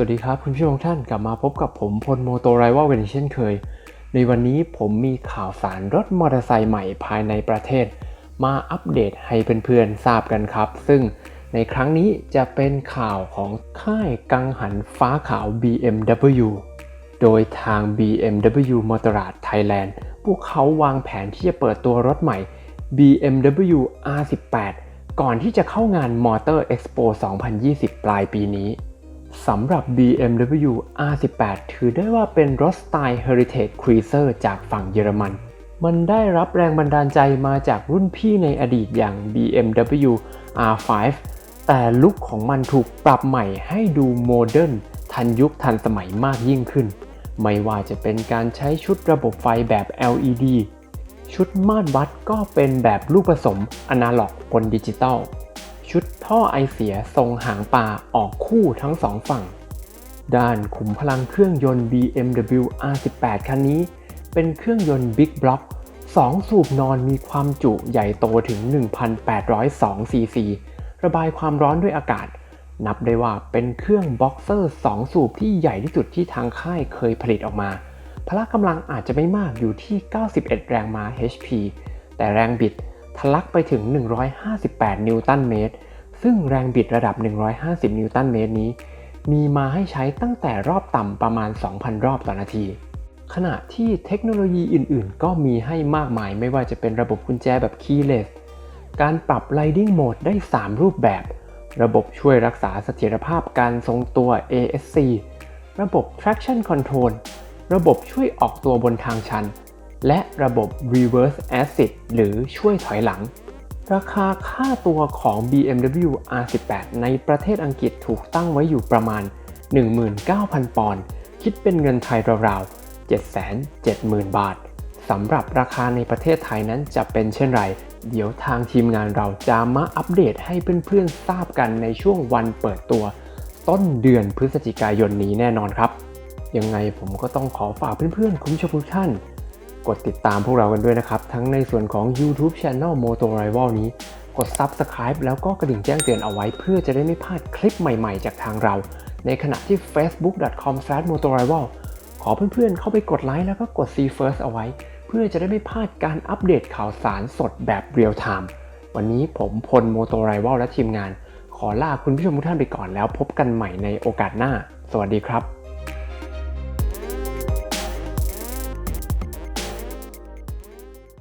วัสดีครับ คุณผู้ชมทุกท่านกลับมาพบกับผมพลโมโตไรว a ลกันเช่นเคย ในวันนี้ผมมีข่าวสารรถมอเตอร์ไซค์ใหม่ภายในประเทศ มาอัปเดตให้เพื่อนๆทราบกันครับ ซึ่งในครั้งนี้จะเป็นข่าวของค่ายกังหันฟ้าขาว BMW โดยทาง BMW Motorrad Thailand พวกเขาวางแผนที่จะเปิดตัวรถใหม่ BMW R18 ก่อนที่จะเข้างาน Motor Expo 2020 ปลายปีนี้ สำหรับ BMW R18 ถือได้ว่าเป็นรถสไตล์ Heritage Cruiser จากฝั่งเยอรมัน มันได้รับแรงบันดาลใจมาจากรุ่นพี่ในอดีตอย่าง BMW R5 แต่ลุคของมันถูกปรับใหม่ให้ดูโมเดิร์นทันยุคทันสมัยมากยิ่งขึ้น ไม่ว่าจะเป็นการใช้ชุดระบบไฟแบบ LED ชุดมาตรวัดก็เป็นแบบลูกผสมอนาล็อกบนดิจิตอล ชุดท่อไอเสียทรงหางปลาออกคู่ทั้งสองฝั่ง ด้านขุมพลังเครื่องยนต์ BMW R18 คันนี้ เป็นเครื่องยนต์ Big Block 2สูบนอนมีความจุใหญ่โตถึง 1,802 ซีซี ระบายความร้อนด้วยอากาศ นับได้ว่าเป็นเครื่องบ็อกเซอร์ 2 สูบที่ใหญ่ที่สุดที่ทางค่ายเคยผลิตออกมา พละกำลังอาจจะไม่มากอยู่ที่ 91 แรงม้า HP แต่แรงบิด ทะลักไปถึง 158 นิวตันเมตร ซึ่งแรงบิดระดับ 150 นิวตันเมตรนี้ มีมาให้ใช้ตั้งแต่รอบต่ำประมาณ 2,000 รอบต่อนาที ขณะที่เทคโนโลยีอื่นๆ ก็มีให้มากมายไม่ว่าจะเป็นระบบกุญแจแบบ keyless การปรับ Riding Mode ได้ 3 รูปแบบ ระบบช่วยรักษาเสถียรภาพการทรงตัว ASC ระบบ traction control ระบบช่วยออกตัวบนทางชัน และระบบ reverse assist หรือช่วยถอยหลัง ราคาค่าตัวของ BMW R18 ในประเทศอังกฤษถูกตั้งไว้อยู่ประมาณ 19,000 ปอนด์ คิดเป็นเงินไทยราวๆ 770,000 บาท สำหรับราคาในประเทศไทยนั้นจะเป็นเช่นไร เดี๋ยวทางทีมงานเราจะมาอัปเดตให้เพื่อนๆทราบกันในช่วงวันเปิดตัว ต้นเดือนพฤศจิกายนนี้แน่นอนครับ ยังไงผมก็ต้องขอฝากเพื่อนๆคุณผู้ชมทุกท่าน กดติดตามพวกเรากันด้วยนะครับ ทั้งในส่วนของ YouTube Channel Moto Rival นี้ กด Subscribe แล้วก็กระดิ่งแจ้งเตือนเอาไว้ เพื่อจะได้ไม่พลาดคลิปใหม่ๆ จากทางเรา ในขณะที่ facebook.com/motorival ขอเพื่อนๆ เข้าไปกดไลค์แล้วก็กด See First เอาไว้ เพื่อจะได้ไม่พลาดการอัปเดตข่าวสารสดแบบเรียลไทม์วันนี้ผมพล Moto Rival และทีมงาน ขอลาคุณผู้ชมทุกท่านไปก่อนแล้วพบกันใหม่ในโอกาสหน้า สวัสดีครับ